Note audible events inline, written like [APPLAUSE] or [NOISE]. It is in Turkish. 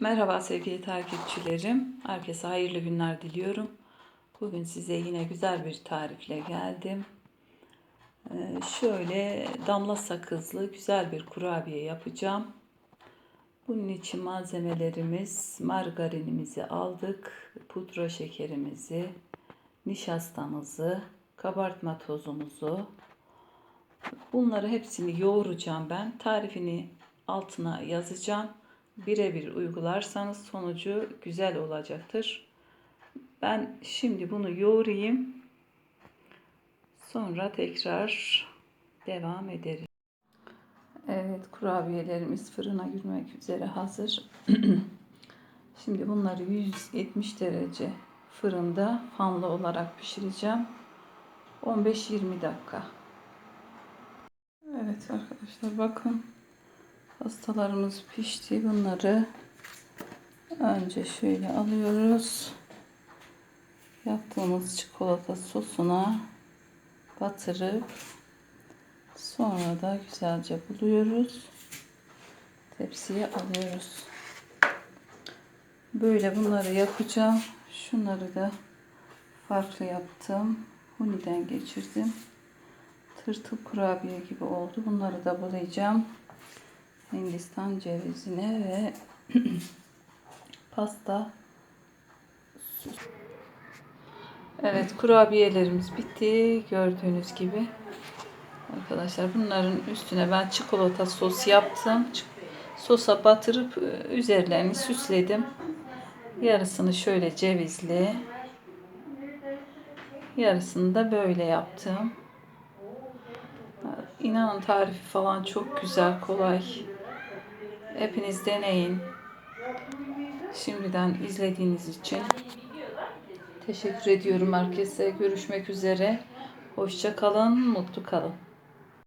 Merhaba sevgili takipçilerim. Herkese hayırlı günler diliyorum. Bugün size yine güzel bir tarifle geldim. Ee, şöyle damla sakızlı güzel bir kurabiye yapacağım. Bunun için malzemelerimiz margarinimizi aldık, pudra şekerimizi, nişastamızı, kabartma tozumuzu. Bunları hepsini yoğuracağım ben. Tarifini altına yazacağım. Birebir uygularsanız sonucu güzel olacaktır. Ben şimdi bunu yoğurayım. Sonra tekrar devam ederiz. Evet kurabiyelerimiz fırına girmek üzere hazır. [CLEARS THROAT] Şimdi bunları 170 derece fırında fanlı olarak pişireceğim. 15-20 dakika. Evet arkadaşlar bakın pastalarımız pişti. Bunları önce şöyle alıyoruz. Yaptığımız çikolata sosuna batırıp Sonra da güzelce buluyoruz. Tepsiye alıyoruz. Böyle bunları yapacağım. Şunları da farklı yaptım. Huniden geçirdim. Tırtıl kurabiye gibi oldu. Bunları da bulayacağım. Hindistan cevizine ve [CLEARS THROAT] pasta Evet kurabiyelerimiz bitti. Gördüğünüz gibi. Arkadaşlar bunların üstüne ben çikolata sos yaptım. Sosa batırıp e, üzerlerini süsledim. Yarısını şöyle cevizli. Yarısını da böyle yaptım. İnanın tarifi falan çok güzel, kolay. Hepiniz deneyin. Şimdiden izlediğiniz için teşekkür ediyorum herkese. Görüşmek üzere. Hoşça kalın, mutlu kalın.